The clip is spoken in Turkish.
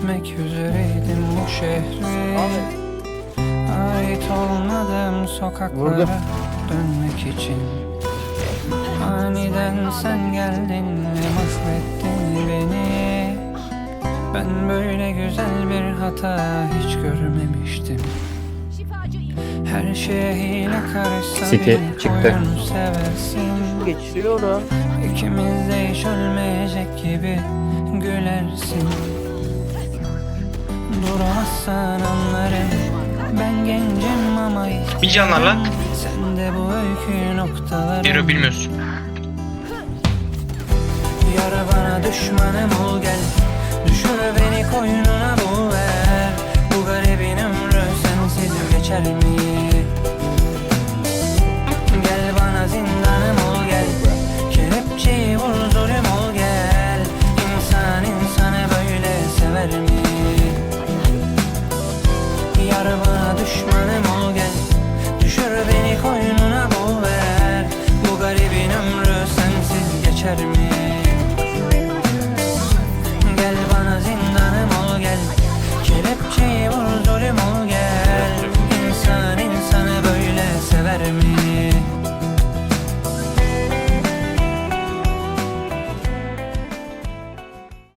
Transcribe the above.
etmek üzereydim bu şehre Ait olmadığım sokaklara Vurdum. dönmek için Aniden sen geldin ve mahvettin beni Ben böyle güzel bir hata hiç görmemiştim Her şeye hile karışsa City bile çıktı. seversin Geçiriyorum. İkimiz de hiç ölmeyecek gibi gülersin Duramazsan anlarım Ben gencim ama Bir canlar lan. Sen de bu öykü noktaları Hero bilmiyorsun. Yara bana düşmanım ol gel Düşür beni koynuna bul ver Bu garibin ömrü sensiz geçer mi yarıma düşmanım ol gel Düşür beni koynuna boğver Bu garibin ömrü sensiz geçer mi?